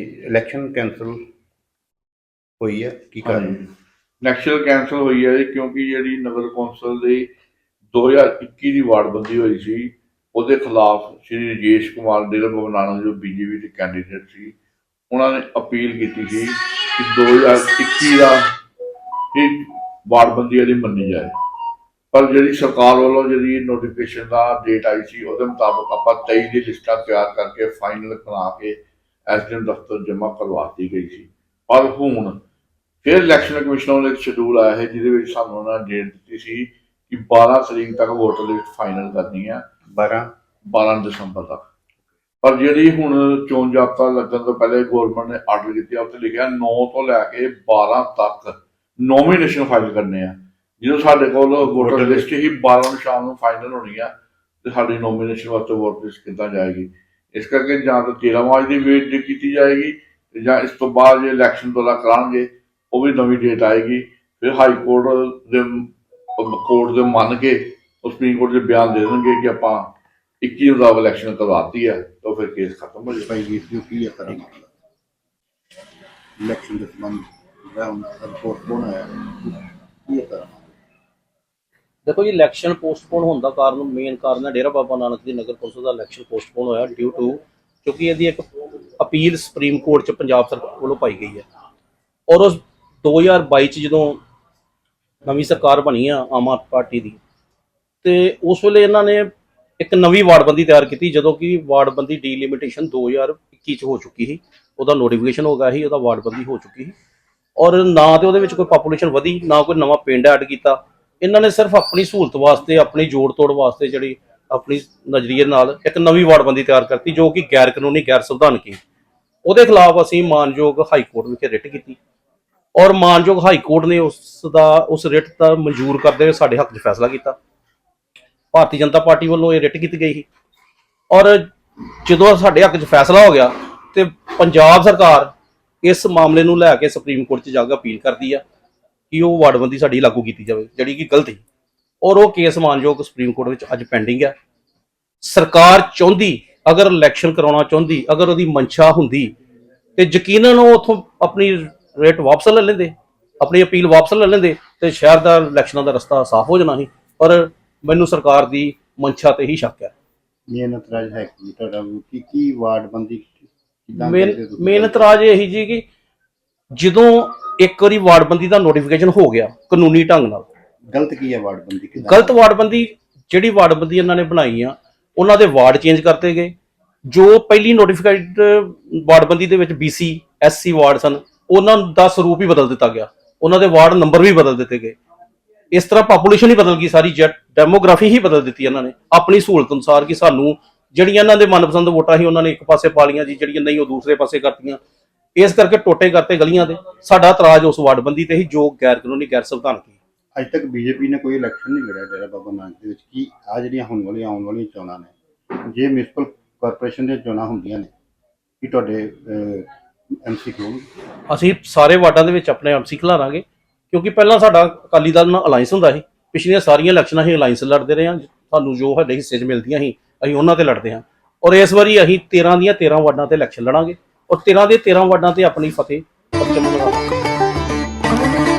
Election cancel ਹੋਈ ਹੈ, ਕੀ ਕਾਰਨ? ਇਲੈਕਸ਼ਨ ਕੈਂਸਲ ਹੋਈ ਹੈ ਕਿਉਂਕਿ ਜਿਹੜੀ ਨਗਰ ਕੌਂਸਲ ਦੀ 2021 ਦੀ ਵਾਰਡਬੰਦੀ ਹੋਈ ਸੀ, ਉਹਦੇ ਖਿਲਾਫ ਸ਼੍ਰੀ ਰਜੇਸ਼ ਕੁਮਾਰ ਡੇਰਾ ਬਾਬਾ ਜੋ ਬੀਜੇਪੀ ਦੇ ਕੈਂਡੀਡੇਟ ਸੀ, ਉਹਨਾਂ ਨੇ ਅਪੀਲ ਕੀਤੀ ਸੀ ਕਿ 2021 ਦਾ ਇਹ ਵਾਰਡਬੰਦੀ ਇਹਦੀ ਮੰਨੀ ਜਾਏ। ਪਰ ਜਿਹੜੀ ਸਰਕਾਰ ਵੱਲੋਂ ਜਿਹੜੀ ਨੋਟੀਫਿਕੇਸ਼ਨ ਦਾ ਡੇਟ ਆਈ ਸੀ, ਉਹਦੇ ਮੁਤਾਬਕ ਆਪਾਂ 23 ਦੀ ਲਿਸਟਾਂ ਤਿਆਰ ਕਰਕੇ ਫਾਈਨਲ ਬਣਾ ਕੇ ਐਸਡੀਐਮ ਦਫ਼ਤਰ ਜਮ੍ਹਾਂ ਕਰਵਾਤੀ ਗਈ ਸੀ। ਪਰ ਹੁਣ ਫਿਰ ਇਲੈਕਸ਼ਨ ਕਮਿਸ਼ਨ ਵੱਲੋਂ ਇੱਕ ਸ਼ਡਿਊਲ ਆਇਆ ਹੈ ਜਿਹਦੇ ਵਿੱਚ ਸਾਨੂੰ ਉਹਨਾਂ ਨੇ ਡੇਟ ਦਿੱਤੀ ਸੀ ਕਿ 12 ਤਰੀਕ ਤੱਕ ਵੋਟਰ ਲਿਸਟ ਫਾਈਨਲ ਕਰਨੀ ਹੈ 12 12 ਦਸੰਬਰ ਤੱਕ। ਪਰ ਜਿਹੜੀ ਹੁਣ ਚੋਣ ਜਾਬਤਾ ਲੱਗਣ ਤੋਂ ਪਹਿਲੇ ਗਵਰਨਮੈਂਟ ਨੇ ਆਰਡਰ ਕੀਤਾ ਉੱਤੇ ਲਿਖਿਆ 9 ਤੋਂ ਲੈ ਕੇ 12 ਤੱਕ ਨੋਮੀਨੇਸ਼ਨ ਫਾਈਲ ਕਰਨੇ ਆ। ਜਦੋਂ ਸਾਡੇ ਕੋਲ ਵੋਟਰ ਲਿਸਟ ਹੀ 12 ਨੂੰ ਸ਼ਾਮ ਨੂੰ ਫਾਈਨਲ ਹੋਣੀ ਆ ਤੇ ਸਾਡੀ ਨੋਮੀਨੇਸ਼ਨ ਵਾਸਤੇ ਵੋਟਰ ਲਿਸਟ ਕਿੱਦਾਂ ਜਾਏਗੀ? ਇਸ ਕਰਕੇ ਜਾਂ ਤਾਂ 13 ਮਾਰਚ ਦੀ ਵੇਟ ਕੀਤੀ ਜਾਏਗੀ ਤੇ ਜਾਂ ਇਸ ਤੋਂ ਬਾਅਦ ਜੇ ਇਲੈਕਸ਼ਨ ਦੌਰਾ ਕਰਾਂਗੇ, ਉਹ ਵੀ ਨਵੀਂ ਡੇਟ ਆਏਗੀ। ਫਿਰ ਹਾਈ ਕੋਰਟ ਦੇ ਕੋਰਟ ਦੇ ਮੰਨ ਕੇ ਉਹ ਸੁਪਰੀਮ ਕੋਰਟ ਦੇ ਬਿਆਨ ਦੇ ਦੇਣਗੇ ਕਿ ਆਪਾਂ 21 ਦਾ ਇਲੈਕਸ਼ਨ ਕਰਵਾਤੀ ਹੈ ਤਾਂ ਫਿਰ ਕੇਸ ਖਤਮ ਹੋ ਜਾਏਗਾ। ਭਾਈ ਵੀਰ ਕੀ ਹੈ ਸਾਰਾ ਇਲੈਕਸ਼ਨ ਦੇ ਸੰਬੰਧ ਰਾਉਂਡ ਰਿਪੋਰਟ ਬਣਾ ਕੀ ਹੈ ਸਾਰਾ ਦੇਖੋ ਜੀ ਇਲੈਕਸ਼ਨ ਪੋਸਟਪੋਨ ਹੋਣ ਦਾ ਕਾਰਨ ਮੇਨ ਕਾਰਨ ਹੈ ਡੇਰਾ ਬਾਬਾ ਨਾਨਕ ਦੀ ਨਗਰ ਕੌਂਸਲ ਦਾ ਇਲੈਕਸ਼ਨ ਪੋਸਟਪੋਨ ਹੋਇਆ ਡਿਊ ਟੂ ਕਿਉਂਕਿ ਇਹਦੀ ਇੱਕ ਅਪੀਲ ਸੁਪਰੀਮ ਕੋਰਟ ਚ ਪੰਜਾਬ ਸਰਕਾਰ ਵੱਲੋਂ ਪਾਈ ਗਈ ਹੈ। ਔਰ ਉਸ 2022 ਚ ਜਦੋਂ ਨਵੀਂ ਸਰਕਾਰ ਬਣੀ ਆ, ਆਮ ਆਦਮੀ ਪਾਰਟੀ ਦੀ, ਤੇ ਉਸ ਵੇਲੇ ਇਹਨਾਂ ਨੇ ਇੱਕ ਨਵੀਂ ਵਾਰਡਬੰਦੀ ਤਿਆਰ ਕੀਤੀ, ਜਦੋਂ ਕਿ ਵਾਰਡਬੰਦੀ ਡੀਲਿਮਿਟੇਸ਼ਨ 2021 ਚ ਹੋ ਚੁੱਕੀ ਸੀ। ਉਹਦਾ ਨੋਟੀਫਿਕੇਸ਼ਨ ਹੋ ਗਿਆ ਸੀ, ਉਹਦਾ ਵਾਰਡਬੰਦੀ ਹੋ ਚੁੱਕੀ ਸੀ। ਔਰ ਨਾ ਤੇ ਉਹਦੇ ਵਿੱਚ ਕੋਈ ਪਾਪੂਲੇਸ਼ਨ ਵਧੀ, ਨਾ ਕੋਈ ਨਵਾਂ ਪਿੰਡ ਐਡ ਕੀਤਾ। ਇਹਨਾਂ ਨੇ ਸਿਰਫ ਆਪਣੀ ਸਹੂਲਤ ਵਾਸਤੇ, ਆਪਣੀ ਜੋੜ ਤੋੜ ਵਾਸਤੇ ਜਿਹੜੀ ਆਪਣੀ ਨਜ਼ਰੀਏ ਨਾਲ ਇੱਕ ਨਵੀਂ ਵਾਰਡਬੰਦੀ ਤਿਆਰ ਕਰਤੀ, ਜੋ ਕਿ ਗੈਰ ਕਾਨੂੰਨੀ ਗੈਰ ਸੰਵਿਧਾਨਕੀ ਉਹਦੇ ਖਿਲਾਫ ਅਸੀਂ ਮਾਨਯੋਗ ਹਾਈ ਕੋਰਟ ਵਿਖੇ ਰਿਟ ਕੀਤੀ। ਔਰ ਮਾਨਯੋਗ ਹਾਈ ਕੋਰਟ ਨੇ ਉਸ ਦਾ, ਉਸ ਰਿਟ ਦਾ ਮਨਜ਼ੂਰ ਕਰਦੇ ਹੋਏ ਸਾਡੇ ਹੱਕ 'ਚ ਫੈਸਲਾ ਕੀਤਾ। ਭਾਰਤੀ ਜਨਤਾ ਪਾਰਟੀ ਵੱਲੋਂ ਇਹ ਰਿਟ ਕੀਤੀ ਗਈ ਸੀ। ਔਰ ਜਦੋਂ ਸਾਡੇ ਹੱਕ 'ਚ ਫੈਸਲਾ ਹੋ ਗਿਆ ਤੇ ਪੰਜਾਬ ਸਰਕਾਰ ਇਸ ਮਾਮਲੇ ਨੂੰ ਲੈ ਕੇ ਸੁਪਰੀਮ ਕੋਰਟ 'ਚ ਜਾ ਕੇ ਅਪੀਲ ਕਰਦੀ ਆ। ਕਿ ਉਹ ਵਾਰਡਬੰਦੀ ਸਾਡੀ ਲਾਗੂ ਕੀਤੀ ਜਾਵੇ ਜਿਹੜੀ ਕਿ ਗਲਤ ਔਰ ਉਹ ਕੇਸ ਮਾਨਯੋਗ ਸੁਪਰੀਮ ਕੋਰਟ ਵਿੱਚ ਅੱਜ ਪੈਂਡਿੰਗ ਹੈ ਸਰਕਾਰ ਚਾਹੁੰਦੀ ਅਗਰ ਇਲੈਕਸ਼ਨ ਕਰਾਉਣਾ ਚਾਹੁੰਦੀ ਅਗਰ ਉਹਦੀ ਮਨਸ਼ਾ ਹੁੰਦੀ ਤੇ ਯਕੀਨਨ ਉਹ ਉਥੋਂ ਆਪਣੀ ਰੇਟ ਵਾਪਸ ਲੈ ਲੈਂਦੇ ਆਪਣੀ ਅਪੀਲ ਵਾਪਸ ਲੈ ਲੈਂਦੇ ਤੇ ਸ਼ਹਿਰ ਦਾ ਇਲੈਕਸ਼ਨਾਂ ਦਾ ਰਸਤਾ ਸਾਫ਼ ਹੋ ਜਾਣਾ ਸੀ। ਪਰ ਮੈਨੂੰ ਸਰਕਾਰ ਦੀ ਮਨਸ਼ਾ ਤੇ ਹੀ ਸ਼ੱਕ ਹੈ ਮਿਹਨਤ ਰਾਜ ਹੈ ਕੀ ਤੁਹਾਡਾ? ਕੀ ਕੀ ਵਾਰਡ ਬੰਦੀ ਕਿਦਾਂ ਮੇਨ ਇਤਰਾਜ਼ ਇਹੀ ਜੀ ਕਿ ਜਦੋਂ ਇੱਕ ਵਾਰੀ ਵਾਰਡਬੰਦੀ ਦਾ ਨੋਟੀਫਿਕੇਸ਼ਨ ਹੋ ਗਿਆ ਕਾਨੂੰਨੀ ਢੰਗ ਨਾਲ। ਗਲਤ ਕੀ ਹੈ ਵਾਰਡ ਬੰਦੀ ਕਿਦਾਂ? ਗਲਤ ਵਾਰਡਬੰਦੀ ਜਿਹੜੀ ਵਾਰਡਬੰਦੀ ਇਹਨਾਂ ਨੇ ਬਣਾਈ ਆ ਉਹਨਾਂ ਦੇ ਵਾਰਡ ਚੇਂਜ ਕਰਤੇ ਗਏ। ਜੋ ਪਹਿਲੀ ਨੋਟੀਫਾਈਡ ਵਾਰਡਬੰਦੀ ਦੇ ਵਿੱਚ BC SC ਵਾਰਡ ਸਨ ਉਹਨਾਂ ਦਾ ਸਰੂਪ ਹੀ ਬਦਲ ਦਿੱਤਾ ਗਿਆ। ਉਹਨਾਂ ਦੇ ਵਾਰਡ ਨੰਬਰ ਵੀ ਬਦਲ ਦਿੱਤੇ ਗਏ। ਇਸ ਤਰ੍ਹਾਂ ਪਾਪੂਲੇਸ਼ਨ ਹੀ ਬਦਲ ਗਈ ਸਾਰੀ ਡੈਮੋਗ੍ਰਾਫੀ ਹੀ ਬਦਲ ਦਿੱਤੀ ਇਹਨਾਂ ਨੇ। ਆਪਣੀ ਸਹੂਲਤ ਅਨੁਸਾਰ ਕਿ ਸਾਨੂੰ ਜਿਹੜੀਆਂ ਇਹਨਾਂ ਦੇ ਮਨਪਸੰਦ ਵੋਟਾਂ ਸੀ ਉਹਨਾਂ ਨੇ ਇੱਕ ਪਾਸੇ ਪਾ ਲਈਆਂ ਜੀ ਜਿਹੜੀਆਂ ਨਹੀਂ ਉਹ ਦੂਸਰੇ ਪਾਸੇ ਕਰਤੀਆਂ। ਇਸ ਕਰਕੇ ਟੋਟੇ ਕਰਤੇ ਗਲੀਆਂ ਦੇ। ਸਾਡਾ ਇਤਰਾਜ਼ ਉਸ ਵਾਰਡਬੰਦੀ ਤੇ ਹੀ ਜੋ ਗੈਰ ਕਾਨੂੰਨੀ ਗੈਰ ਸੰਵਿਧਾਨਕੀ ਅੱਜ ਤੱਕ ਬੀਜੇਪੀ ਨੇ ਕੋਈ ਇਲੈਕਸ਼ਨ ਨਹੀਂ ਲੜਿਆ ਡੇਰਾ ਬਾਬਾ ਨਾਨਕ ਦੇ ਵਿੱਚ ਕੀ ਆ ਜਿਹੜੀਆਂ ਹੁਣ ਵਾਲੀਆਂ ਆਉਣ ਵਾਲੀਆਂ ਚੋਣਾਂ ਨੇ ਜੇ ਮਿਊਨਿਸਪਲ ਕਾਰਪੋਰੇਸ਼ਨ ਦੀਆਂ ਚੋਣਾਂ ਹੁੰਦੀਆਂ ਨੇ ਕੀ ਤੁਹਾਡੇ ਐਮਸੀ ਕੋਲ ਅਸੀਂ ਸਾਰੇ ਵਾਰਡਾਂ ਦੇ ਵਿੱਚ ਆਪਣੇ ਐਮਸੀ ਖਿਲਾਰਾਂਗੇ ਕਿਉਂਕਿ ਪਹਿਲਾਂ ਸਾਡਾ ਅਕਾਲੀ ਦਲ ਨਾਲ ਅਲਾਈਅੰਸ ਹੁੰਦਾ ਸੀ। ਪਿਛਲੀਆਂ ਸਾਰੀਆਂ ਇਲੈਕਸ਼ਨਾਂ ਹੀ ਅਲਾਈਅੰਸ ਲੜਦੇ ਰਹੇ ਹਾਂ ਸਾਨੂੰ ਜੋ ਸਾਡੇ ਹਿੱਸੇ 'ਚ ਮਿਲਦੀਆਂ ਸੀ ਅਸੀਂ ਉਹਨਾਂ ਤੇ ਲੜਦੇ ਹਾਂ। ਔਰ ਇਸ ਵਾਰੀ ਅਸੀਂ 13 ਦੀਆਂ 13 ਵਾਰਡਾਂ ਤੇ ਇਲੈਕਸ਼ਨ ਲੜਾਂਗੇ। ਔਰ 13 ਦੇ 13 ਵਾਰਡਾਂ ਤੇ ਆਪਣੀ ਫਤਿਹ ਪਰਚਮ ਲਗਾਵਾਂਗੇ